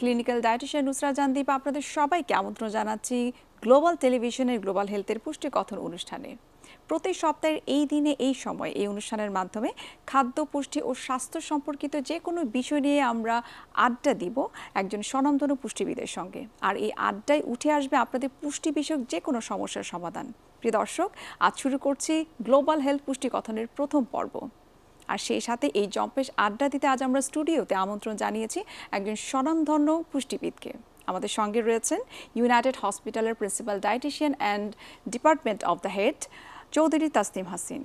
Clinical dietician Nusra জানদীপ আপনাদের সবাইকে আমন্ত্রণ জানাচ্ছি গ্লোবাল টেলিভিশনের গ্লোবাল হেলথের পুষ্টি কথন অনুষ্ঠানে। প্রতি সপ্তাহের এই দিনে, এই সময়, এই অনুষ্ঠানের মাধ্যমে খাদ্য, পুষ্টি ও স্বাস্থ্য সম্পর্কিত যে কোনো বিষয় নিয়ে আমরা আড্ডা দিব একজন স্বনামধন্য পুষ্টিবিদের সঙ্গে। আর এই আড্ডায় উঠে আসবে আপনাদের পুষ্টি বিষয়ক যে কোনো সমস্যার সমাধান। প্রিয় দর্শক, আজ শুরু করছি গ্লোবাল হেলথ পুষ্টি কথনের প্রথম পর্ব। আর সেই সাথে এই জম্পেশ আড্ডা দিতে আজ আমরা স্টুডিওতে আমন্ত্রণ জানিয়েছি একজন স্বনামধন্য পুষ্টিবিদকে। আমাদের সঙ্গে রয়েছেন ইউনাইটেড হসপিটালের principal dietitian and department of the head Chowdhury Tasnim Hasin.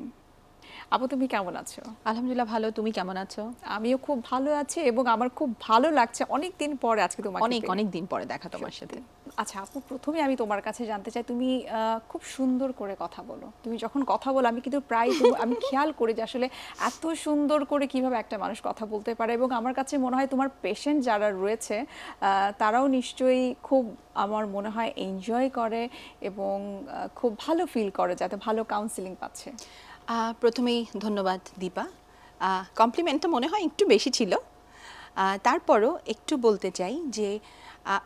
আপু তুমি কেমন আছো? আলহামদুলিল্লাহ ভালো। তুমি কেমন আছো? আমিও খুব ভালো আছি এবং আমার খুব ভালো লাগছে। অনেক দিন পরে আজকে তোমাকে অনেক অনেক দিন পরে দেখা তোমার সাথে। আচ্ছা আপু, প্রথমে আমি তোমার কাছে জানতে চাই, তুমি খুব সুন্দর করে কথা বলো। তুমি যখন কথা বলো, আমি কিন্তু প্রায় আমি খেয়াল করি যে আসলে এত সুন্দর করে কীভাবে একটা মানুষ কথা বলতে পারে এবং আমার কাছে মনে হয় তোমার পেশেন্ট যারা রয়েছে তারাও নিশ্চয়ই খুব আমার মনে হয় এনজয় করে এবং খুব ভালো ফিল করে যাতে ভালো কাউন্সিলিং পাচ্ছে। প্রথমেই ধন্যবাদ দীপা। কমপ্লিমেন্টটা মনে হয় একটু বেশি ছিল। তারপরও একটু বলতে চাই যে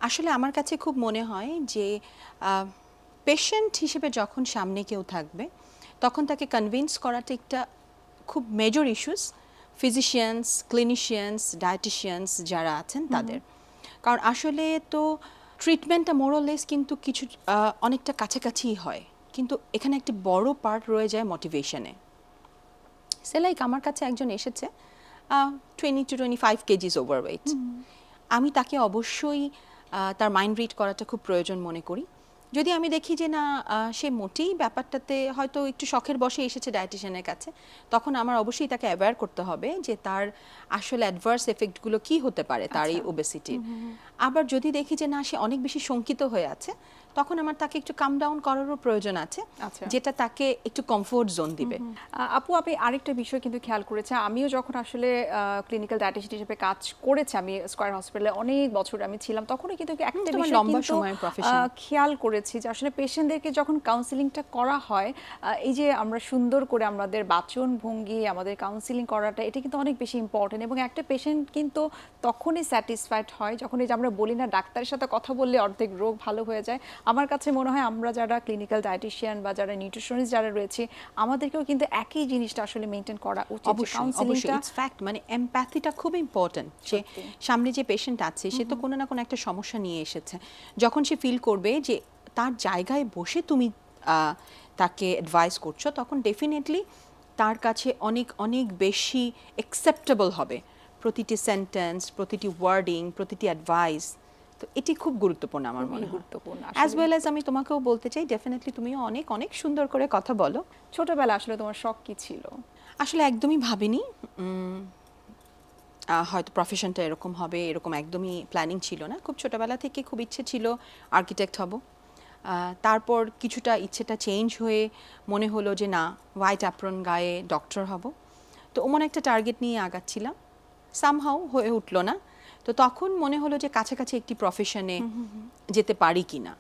আসলে আমার কাছে খুব মনে হয় যে পেশেন্ট হিসেবে যখন সামনে কেউ থাকবে তখন তাকে কনভিন্স করাটা একটা খুব major issues physicians clinicians dieticians যারা আছেন তাদের। কারণ আসলে তো ট্রিটমেন্টটা মোরলেস কিন্তু কিছু অনেকটা কাছাকাছিই হয়। কিন্তু এখানে একটি বড় পার্ট রয়ে যায় মোটিভেশনে সে লাইক আমার কাছে একজন এসেছে twenty two twenty five kgs overweight আমি তাকে অবশ্যই তার মাইন্ড রিড করাটা খুব প্রয়োজন মনে করি। যদি আমি দেখি যে না সে মোটেই ব্যাপারটাতে হয়তো একটু শখের বসে এসেছে ডায়েটিশিয়ানের কাছে তখন আমার অবশ্যই তাকে অ্যাওয়্যার করতে হবে যে তার আসলে অ্যাডভার্স এফেক্টগুলো কি হতে পারে তার এই ওবেসিটির আবার যদি দেখি যে না সে অনেক বেশি শঙ্কিত হয়ে আছে তখন আমার তাকে একটু কাম ডাউন করারও প্রয়োজন আছে আচ্ছা। যেটা তাকে একটু কমফোর্ট জোন দিবে আপু আপনি আরেকটা বিষয় কিন্তু খেয়াল করেছে আমিও যখন আসলে ক্লিনিক্যাল ডায়েটিশিয়ান হিসেবে কাজ করেছি আমি স্কয়ার হসপিটালে অনেক বছর আমি ছিলাম তখনই কিন্তু একটা বিষয় লম্বা। আহ, খেয়াল করেছি যে আসলে পেশেন্টদেরকে যখন কাউন্সিলিংটা করা হয় এই যে আমরা সুন্দর করে আমাদের বাচন ভঙ্গি আমাদের কাউন্সিলিং করাটা এটা কিন্তু অনেক বেশি ইম্পর্টেন্ট এবং একটা পেশেন্ট কিন্তু তখনই স্যাটিসফাইড হয় যখন এই যে আমরা বলি না ডাক্তারের সাথে কথা বললে অর্ধেক রোগ ভালো হয়ে যায় আমার কাছে মনে হয় আমরা যারা ক্লিনিক্যাল ডায়েটিশিয়ান বা যারা নিউট্রিশনিস্ট যারা রয়েছে আমাদেরকেও কিন্তু একই জিনিসটা আসলে মেনটেন করা উচিত। ফ্যাক্ট মানে এমপ্যাথিটা খুব ইম্পর্ট্যান্ট যে সামনে যে পেশেন্ট আছে সে তো কোনো না কোনো একটা সমস্যা নিয়ে এসেছে। যখন সে ফিল করবে যে তার জায়গায় বসে তুমি তাকে অ্যাডভাইস করছ তখন ডেফিনেটলি তার কাছে অনেক অনেক বেশি অ্যাকসেপ্টেবল হবে। প্রতিটি সেন্টেন্স প্রতিটি ওয়ার্ডিং প্রতিটি অ্যাডভাইস তো এটি খুব গুরুত্বপূর্ণ আমার মনে গুরুত্বপূর্ণ অ্যাজ ওয়েল অ্যাজ আমি তোমাকেও বলতে চাই ডেফিনেটলি তুমিও অনেক অনেক সুন্দর করে কথা বলো। ছোটবেলা আসলে তোমার শখ কি ছিল? আসলে একদমই ভাবিনি। হয়তো প্রফেশনটা এরকম হবে এরকম একদমই প্ল্যানিং ছিল না। খুব ছোটবেলা থেকে খুব ইচ্ছে ছিল আর্কিটেক্ট হব। তারপর কিছুটা ইচ্ছেটা চেঞ্জ হয়ে মনে হলো যে না হোয়াইট অ্যাপ্রন গায়ে ডক্টর হব। তো ওমন একটা টার্গেট নিয়ে আগাচ্ছিলাম। সামহাও হয়ে উঠল না। তো তখন মনে হলো যে কাছাকাছি একটি প্রফেশনে যেতে পারি কি না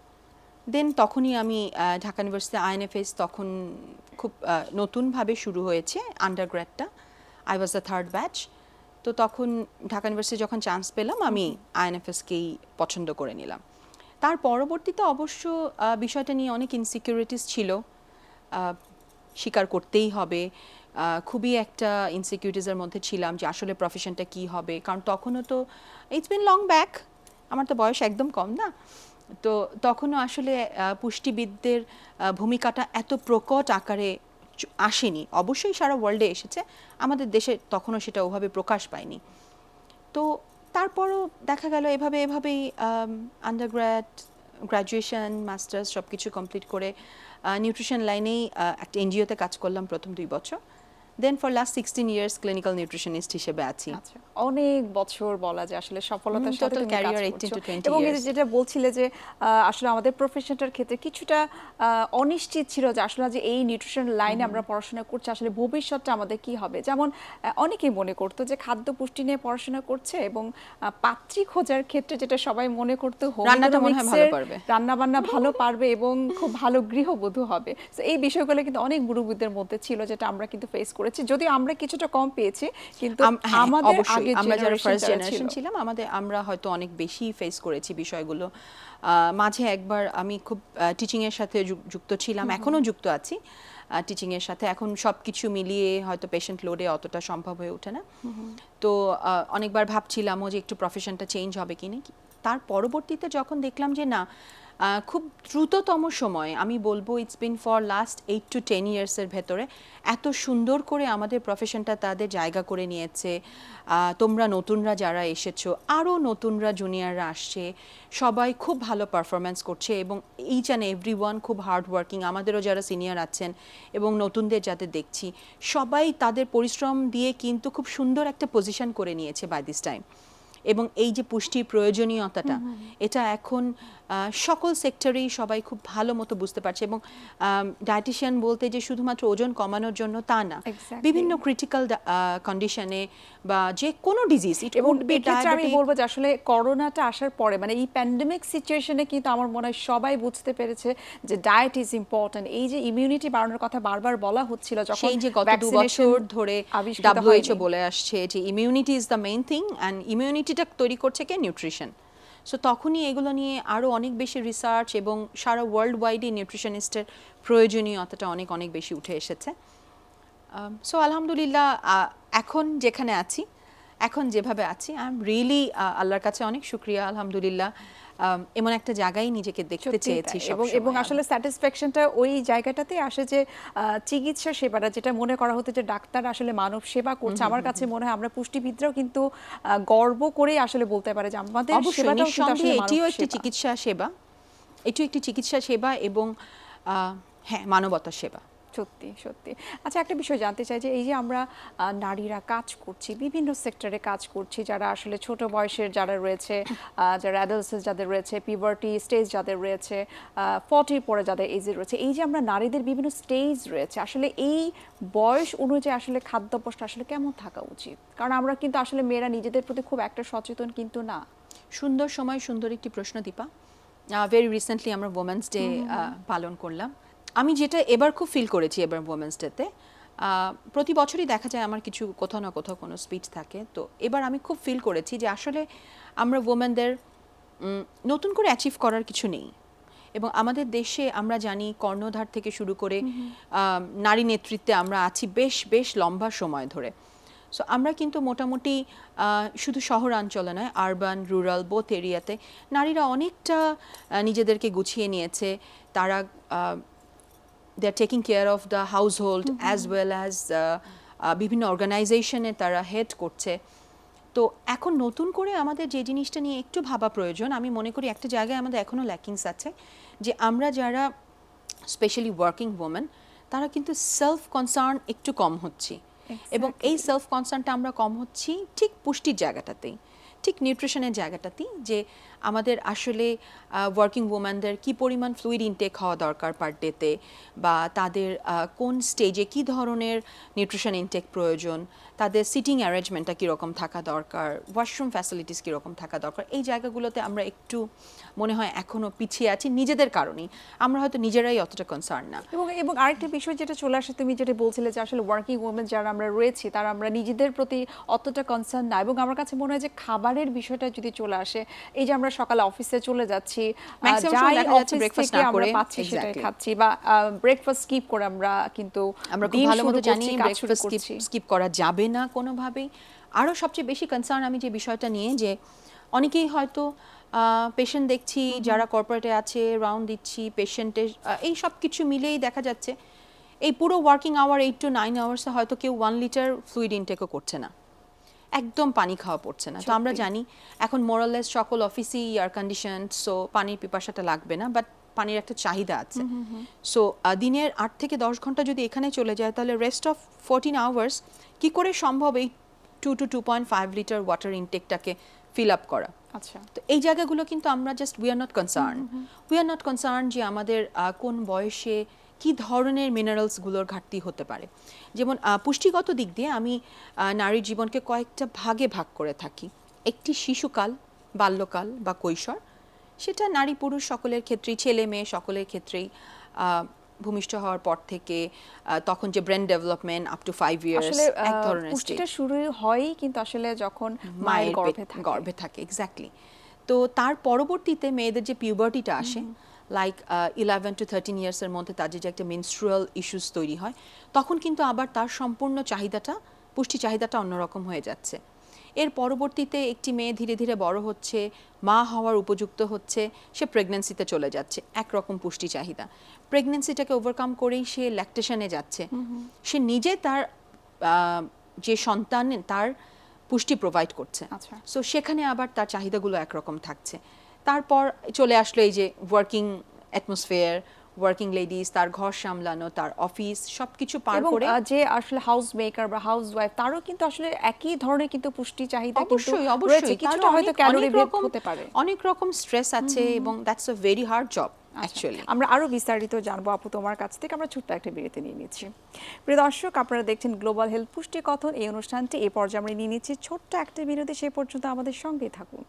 দেন তখনই আমি ঢাকা ইউনিভার্সিটি আইএনএফএস তখন খুব নতুনভাবে শুরু হয়েছে আন্ডারগ্র্যাডটা I was the third batch তো তখন ঢাকা ইউনিভার্সিটি যখন চান্স পেলাম আমি আইএনএফএসকেই পছন্দ করে নিলাম। তার পরবর্তীতে অবশ্য বিষয়টা নিয়ে অনেক ইনসিকিউরিটিস ছিল। স্বীকার করতেই হবে। খুবই একটা ইনসিকিউরিটিজের মধ্যে ছিলাম যে আসলে প্রফেশনটা কি হবে। কারণ তখনও তো ইটস বিন লং ব্যাক আমার তো বয়স একদম কম না। তো তখনও আসলে পুষ্টিবিদদের ভূমিকাটা এত প্রকট আকারে আসেনি। অবশ্যই সারা ওয়ার্ল্ডে এসেছে, আমাদের দেশে তখনও সেটা ওভাবে প্রকাশ পায়নি। তো তারপরও দেখা গেল এভাবে, এভাবেই আন্ডারগ্র্যাড গ্র্যাজুয়েশন মাস্টার্স সব কিছু কমপ্লিট করে নিউট্রিশন লাইনেই একটা এনজিওতে কাজ করলাম প্রথম দুই বছর। Then for last sixteen years clinical nutritionist হিসেবে আছি আচ্ছা অনেক বছর বলা যায় আসলে সফলতার সাথে তুমি career 18 করছ। 20 এবং. যেটা বলছিলে যে আসলে আমাদের প্রফেশনটার ক্ষেত্রে কিছুটা অনিশ্চিত ছিল যে আসলে যে এই নিউট্রিশন লাইনে আমরা পড়াশোনা করছি আসলে ভবিষ্যৎটা আমাদের কি হবে যেমন অনেকেই মনে করতো যে খাদ্য পুষ্টি নিয়ে পড়াশোনা করছে এবং পাত্রী খোঁজার ক্ষেত্রে যেটা সবাই মনে করতো রান্নাটা মনে হয় ভালো পারবে। রান্না বান্না ভালো পারবে এবং খুব ভালো গৃহবধূ হবে তো এই বিষয়গুলো কিন্তু অনেক মুরব্বীদের মধ্যে ছিল যেটা আমরা কিন্তু ফেস করেছি করেছি। যদিও আমরা কিছুটা কম পেয়েছি কিন্তু হ্যাঁ, আমাদের আগের আমরা যারা ফার্স্ট জেনারেশন ছিলাম আমাদের আমরা হয়তো অনেক বেশি ফেস করেছি বিষয়গুলো। মাঝে একবার আমি খুব টিচিং এর সাথে যুক্ত ছিলাম এখনও যুক্ত আছি টিচিং এর সাথে। এখন সব কিছু মিলিয়ে হয়তো পেশেন্ট লোডে অতটা সম্ভব হয়ে ওঠে না। তো অনেকবার ভাবছিলামও যে একটু প্রফেশনটা চেঞ্জ হবে কি না তার পরবর্তীতে যখন দেখলাম যে না খুব দ্রুততম সময়ে আমি বলব it's been for last eight to ten ইয়ার্সের ভেতরে এত সুন্দর করে আমাদের প্রফেশনটা তাদের জায়গা করে নিয়েছে। তোমরা নতুনরা যারা এসেছ আরও নতুনরা জুনিয়ররা আসছে সবাই খুব ভালো পারফরমেন্স করছে এবং এইচ অ্যান্ড এভরি ওয়ান খুব হার্ড ওয়ার্কিং আমাদেরও যারা সিনিয়র আছেন এবং নতুনদের যাদের দেখছি সবাই তাদের পরিশ্রম দিয়ে কিন্তু খুব সুন্দর একটা পজিশন করে নিয়েছে বাই দিস টাইম এবং এই যে পুষ্টির প্রয়োজনীয়তাটা এটা এখন সকল সেক্টরেই সবাই খুব ভালো মতো বুঝতে পারছে এবং ডায়েটিশিয়ান বলতে যে শুধুমাত্র ওজন কমানোর জন্য তা না। বিভিন্ন ক্রিটিক্যাল কন্ডিশনে বা যে কোনো ডিজিজ ইট উড বি আমি বলব যে আসলে করোনাটা আসার পরে মানে এই প্যান্ডেমিক সিচুয়েশনে কিন্তু আমার মনে হয় সবাই বুঝতে পেরেছে যে ডায়েট ইজ ইম্পর্টেন্ট এই যে ইমিউনিটি বাড়ানোর কথা বারবার বলা হচ্ছিল যখন সেই যে গত দু বছর ধরে ডাব্লিউএইচও বলে আসছে যে immunity is the main thing and ইমিউনিটিটা তৈরি করছে কে? নিউট্রিশন সো তখনই এগুলো নিয়ে আরও অনেক বেশি রিসার্চ এবং সারা ওয়ার্ল্ড ওয়াইডই নিউট্রিশনিস্টের প্রয়োজনীয়তাটা অনেক অনেক বেশি উঠে এসেছে। সো আলহামদুলিল্লাহ আহ, এখন যেখানে আছি এখন যেভাবে আছি আই এম রিয়েলি আল্লাহর কাছে অনেক শুক্রিয়া আলহামদুলিল্লাহ। এমন একটা জায়গায় নিজেকে দেখতে চেয়েছি এবং এবং আসলে স্যাটিসফ্যাকশনটা ওই জায়গাটাতে আসে যে চিকিৎসা সেবাটা যেটা মনে করা হতো যে ডাক্তার আসলে মানব সেবা করছে আমার কাছে মনে হয় আমরা পুষ্টিবিদরাও কিন্তু গর্ব করে আসলে বলতে পারে যে আমাদের সেবাটাও কিন্তু আসলে এটিও একটি চিকিৎসা সেবা। এটিও একটি চিকিৎসা সেবা এবং আহ, হ্যাঁ মানবতা সেবা। সত্যি সত্যি। আচ্ছা একটা বিষয় জানতে চাই যে এই যে আমরা নারীরা কাজ করছি বিভিন্ন সেক্টরে কাজ করছি যারা আসলে ছোট বয়সের যারা রয়েছে যারা অ্যাডাল্টস যাদের রয়েছে পিভার্টি স্টেজ যাদের রয়েছে ফর্টির পরে যাদের এজে রয়েছে এই যে আমরা নারীদের বিভিন্ন স্টেজ রয়েছে আসলে এই বয়স অনুযায়ী আসলে খাদ্যাভ্যাসটা আসলে কেমন থাকা উচিত? কারণ আমরা কিন্তু আসলে মেয়েরা নিজেদের প্রতি খুব একটা সচেতন কিন্তু না। সুন্দর সময় সুন্দর একটি প্রশ্ন দীপা। ভেরি রিসেন্টলি আমরা ওমেন্স ডে পালন করলাম। আমি যেটা এবার খুব ফিল করেছি এবার ওমেন্স ডেতে প্রতি বছরই দেখা যায় আমার কিছু কোথাও না কোথাও কোনো স্পিচ থাকে। তো এবার আমি খুব ফিল করেছি যে আসলে আমরা ওমেনদের নতুন করে অ্যাচিভ করার কিছু নেই। এবং আমাদের দেশে আমরা জানি কর্ণধার থেকে শুরু করে নারী নেতৃত্বে আমরা আছি বেশ বেশ লম্বা সময় ধরে। সো আমরা কিন্তু মোটামুটি শুধু শহরাঞ্চলে নয় আরবান রুরাল বোথ এরিয়াতে নারীরা অনেকটা নিজেদেরকে গুছিয়ে নিয়েছে। তারা they are taking care of the household as well as বিভিন্ন অর্গানাইজেশনে তারা হেড করছে। তো এখন নতুন করে আমাদের যে জিনিসটা নিয়ে একটু ভাবা প্রয়োজন আমি মনে করি একটা জায়গায় আমাদের এখনও ল্যাকিংস আছে যে আমরা যারা স্পেশালি ওয়ার্কিং ওমেন তারা কিন্তু সেলফ কনসার্ন একটু কম হচ্ছি। এবং এই সেলফ কনসার্নটা আমরা কম হচ্ছি ঠিক পুষ্টির জায়গাটাতেই ঠিক নিউট্রিশনের জায়গাটাতেই যে আমাদের আসলে ওয়ার্কিং ওম্যানদের কি পরিমাণ ফ্লুইড ইনটেক হওয়া দরকার পার ডেতে বা তাদের কোন স্টেজে কি ধরনের নিউট্রিশন ইনটেক প্রয়োজন? তাদের সিটিং অ্যারেঞ্জমেন্টটা কীরকম থাকা দরকার? ওয়াশরুম ফ্যাসিলিটিস কীরকম থাকা দরকার? এই জায়গাগুলোতে আমরা একটু মনে হয় এখনও পিছিয়ে আছি নিজেদের কারণেই। আমরা হয়তো নিজেরাই অতটা কনসার্ন না। এবং এবং আরেকটা বিষয় যেটা চলে আসে, তুমি যেটা বলছিলে যে আসলে ওয়ার্কিং ওমেন যারা আমরা রয়েছি, তারা আমরা নিজেদের প্রতি অতটা কনসার্ন না। এবং আমার কাছে মনে হয় যে খাবারের বিষয়টা যদি চলে আসে, এই যে আমরা সকালে অফিসে চলে যাচ্ছি। আহ, সময় দেখা যাচ্ছে অফিস না করে, পাচ্ছি সেটাই খাচ্ছি বা ব্রেকফাস্ট স্কিপ করে আমরা কিন্তু আমরা খুব দিন ভালো মতো জানি ব্রেকফাস্ট স্কিপ করা যাবে না কোনোভাবেই। আরও সবচেয়ে বেশি কনসার্ন আমি যে বিষয়টা নিয়ে যে অনেকেই হয়তো পেশেন্ট দেখছি যারা কর্পোরেটে আছে রাউন্ড দিচ্ছি পেশেন্টের এই সব কিছু মিলেই দেখা যাচ্ছে। এই পুরো working hour eight to nine আওয়ার্সে হয়তো কেউ ওয়ান লিটার ফ্লুইড ইনটেকও করছে না। একদম পানি খাওয়া পড়ছে না। তো আমরা জানি এখন মোরালেস সকল অফিসই এয়ার কন্ডিশন সো পানির পিপাসাটা লাগবে না বাট পানির একটা চাহিদা আছে। সো দিনের আট থেকে দশ ঘণ্টা যদি এখানে চলে যায় তাহলে রেস্ট অফ ফোরটিন আওয়ার্স কি করে সম্ভব এই two two two point five litre water ইনটেকটাকে fill up করা? আচ্ছা। তো এই জায়গাগুলো কিন্তু আমরা just we are not concern we are not concern যে আমাদের কোন বয়সে কি ধরনের মিনারেলসগুলোর ঘাটতি হতে পারে? যেমন পুষ্টিগত দিক দিয়ে আমি নারীর জীবনকে কয়েকটা ভাগে ভাগ করে থাকি। একটি শিশুকাল বাল্যকাল বা কৈশোর। সেটা নারী পুরুষ সকলের ক্ষেত্রেই ছেলে মেয়ে সকলের ক্ষেত্রেই ভূমিষ্ঠ হওয়ার পর থেকে তখন যে brain development up to five years এক ধরনের পুষ্টিটা শুরু হয়ই কিন্তু আসলে যখন মায়ের মায়ের গর্ভে থাকে। গর্ভে থাকে এক্স্যাক্টলি তো তার পরবর্তীতে মেয়েদের যে পিউবার্টিটা আসে লাইক ইলেভেন টু থার্টিন ইয়ার্সের মধ্যে তাদের যে একটা মেনস্ট্রুয়াল ইস্যুস তৈরি হয় তখন কিন্তু আবার তার সম্পূর্ণ চাহিদাটা পুষ্টি চাহিদাটা অন্যরকম হয়ে যাচ্ছে। এর পরবর্তীতে একটি মেয়ে ধীরে ধীরে বড় হচ্ছে মা হওয়ার উপযুক্ত হচ্ছে সে প্রেগনেন্সিতে চলে যাচ্ছে একরকম পুষ্টি চাহিদা। প্রেগনেন্সিটাকে ওভারকাম করেই সে ল্যাকটেশনে যাচ্ছে। সে নিজে তার যে সন্তান তার পুষ্টি প্রোভাইড করছে। আচ্ছা। সো সেখানে আবার তার চাহিদাগুলো একরকম থাকছে। তারপর চলে আসলো এই যে ওয়ার্কিং অ্যাটমসফিয়ার ওয়ার্কিং লেডিস তার ঘর সামলানো তার অফিস সবকিছু পার করে যে আসলে হাউস মেকার বা হাউস ওয়াইফ তারও কিন্তু আসলে একই ধরনের কিন্তু পুষ্টি চাহিদা কিন্তু অবশ্যই অবশ্যই। কিছুটা হয়তো ক্যালোরি রকম- হতে পারে। অনেক রকম স্ট্রেস আছে এবং that's a very hard job actually আমরা আরও বিস্তারিত জানব আপু তোমার কাছ থেকে। আমরা ছোট্ট একটা বিরতি নিয়ে নিচ্ছি। প্রিয় দর্শক আপনারা দেখছেন গ্লোবাল হেলথ পুষ্টি কথন। এই অনুষ্ঠানটি এই পর্যায়ে আমরা নিয়ে নিচ্ছি। ছোট্ট একটা বিরতি সেই পর্যন্ত আমাদের সঙ্গেই থাকুন।